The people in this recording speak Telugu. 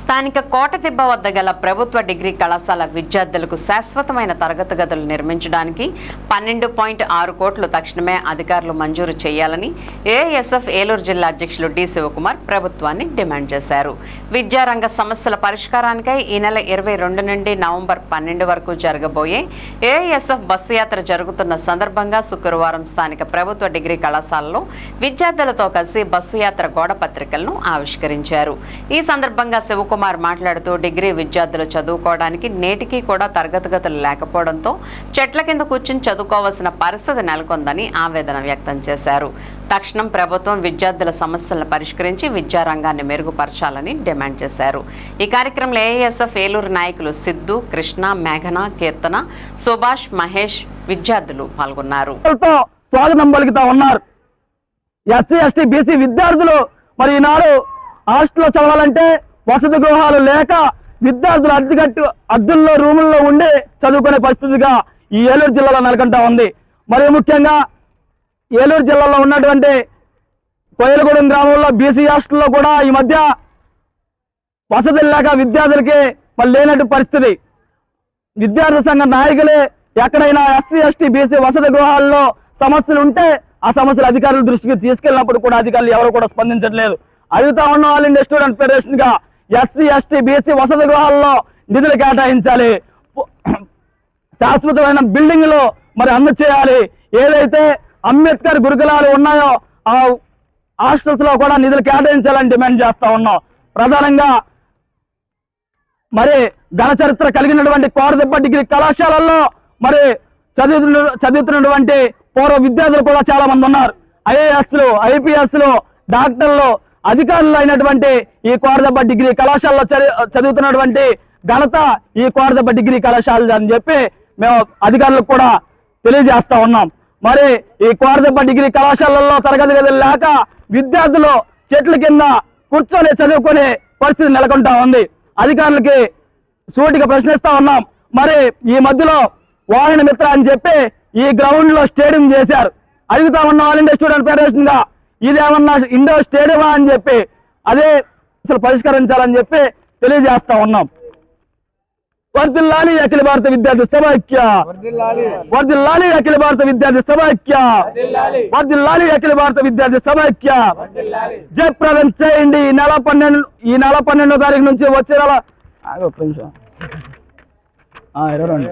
స్థానిక కోటతిబ్బ వద్ద గల ప్రభుత్వ డిగ్రీ కళాశాల విద్యార్థులకు శాశ్వతమైన తరగతి గదులు నిర్మించడానికి పన్నెండు పాయింట్ ఆరు కోట్లు తక్షణమే అధికారులు మంజూరు చేయాలని ఏఎస్ఎఫ్ ఏలూరు జిల్లా అధ్యక్షులు డి శివకుమార్ ప్రభుత్వాన్ని డిమాండ్ చేశారు. విద్యారంగ సమస్యల పరిష్కారానికై ఈ నెల ఇరవై రెండు నుండి నవంబర్ పన్నెండు వరకు జరగబోయే ఏఎస్ఎఫ్ బస్సు యాత్ర జరుగుతున్న సందర్భంగా శుక్రవారం స్థానిక ప్రభుత్వ డిగ్రీ కళాశాలలో విద్యార్థులతో కలిసి బస్సు యాత్ర గోడ పత్రికలను ఆవిష్కరించారు. ఈ సందర్భంగా కుమార్ మాట్లాడుతూ డిగ్రీ విద్యార్థులు చదువుకోవడానికి నేటికి కూడా తరగతి గదులు లేకపోవడంతో చెట్ల కింద కూర్చుని చదువుకోవాల్సిన పరిస్థితి నెలకొందని ఆవేదన వ్యక్తం చేశారు. తక్షణం ప్రభుత్వం విద్యార్థుల సమస్యలను పరిష్కరించి విద్యారంగాన్ని మెరుగుపరచాలని డిమాండ్ చేశారు. ఈ కార్యక్రమంలో ఏఎస్ఎఫ్ ఏలూరు నాయకులు సిద్ధు కృష్ణ మేఘన కీర్తన సుభాష్ మహేష్ విద్యార్థులు పాల్గొన్నారు. స్వాగతం పలుకుతా ఉన్నారు. ఎస్సీ ఎస్టీ బీసీ విద్యార్థులు మరి ఈనాడు హాస్టల్లో చదవాలంటే వసతి గృహాలు లేక విద్యార్థులు అద్దెకట్టు అద్దుల్లో రూముల్లో ఉండి చదువుకునే పరిస్థితిగా ఈ ఏలూరు జిల్లాలో నెలకొంటా ఉంది. మరి ముఖ్యంగా ఏలూరు జిల్లాలో ఉన్నటువంటి కోయలగూడెం గ్రామంలో బీసీ హాస్టల్లో కూడా ఈ మధ్య వసతులు లేక విద్యార్థులకి మళ్ళీ లేనట్టు పరిస్థితి. విద్యార్థి సంఘ నాయకులే ఎక్కడైనా ఎస్సీ ఎస్టీ బీసీ వసతి గృహాల్లో సమస్యలు ఉంటే ఆ సమస్యలు అధికారుల దృష్టికి తీసుకెళ్ళినప్పుడు కూడా అధికారులు ఎవరు కూడా స్పందించట్లేదు. అడుగుతా ఉన్న ఆల్ ఇండియా స్టూడెంట్ ఫెడరేషన్గా ఎస్సీ ఎస్టీ బీసీ వసతి గృహాల్లో నిధులు కేటాయించాలి. శాశ్వతమైన బిల్డింగ్లు మరి అందచేయాలి. ఏదైతే అంబేద్కర్ గురుకులాలు ఉన్నాయో ఆ హాస్టల్స్లో కూడా నిధులు కేటాయించాలని డిమాండ్ చేస్తూ ఉన్నాం. ప్రధానంగా మరి ఘన చరిత్ర కలిగినటువంటి కోరదెబ్బ డిగ్రీ కళాశాలల్లో మరి చదువుతున్న చదువుతున్నటువంటి పూర్వ విద్యార్థులు కూడా చాలా మంది ఉన్నారు. ఐఏఎస్లు ఐపీఎస్లు డాక్టర్లు అధికారులు అయినటువంటి ఈ కోరదబ్బ డిగ్రీ కళాశాలలో చదువుతున్నటువంటి ఘనత ఈ కోరదబ్బ డిగ్రీ కళాశాల అని చెప్పి మేము అధికారులకు కూడా తెలియజేస్తా ఉన్నాం. మరి ఈ కోరదెబ్బ డిగ్రీ కళాశాలల్లో తరగతి గదులు లేక విద్యార్థులు చెట్ల కింద కూర్చొని చదువుకునే పరిస్థితి నెలకొంటా ఉంది. అధికారులకి సూటిగా ప్రశ్నిస్తా ఉన్నాం. మరి ఈ మధ్యలో వాహన మిత్ర అని చెప్పి ఈ గ్రౌండ్లో స్టేడియం చేశారు. అడుగుతా ఉన్నాం ఆల్ ఇండియా స్టూడెంట్ ఫెడరేషన్గా ఇదేమన్నా ఇండోర్ స్టేడియమా అని చెప్పి అదే అసలు పరిష్కరించాలని చెప్పి తెలియజేస్తా ఉన్నాం. వర్దిల్లాలి అఖిల భారత విద్యార్థి సమైక్య. వర్దిల్లాలి అఖిల భారత విద్యార్థి సమైక్య. వర్దిల్లాలి అఖిల భారత విద్యార్థి సమైక్య. జయప్రదం చేయండి. ఈ నెల పన్నెండు ఈ నెల పన్నెండో తారీఖు నుంచి వచ్చే నెల నిమిషం. ఇరవై రెండు.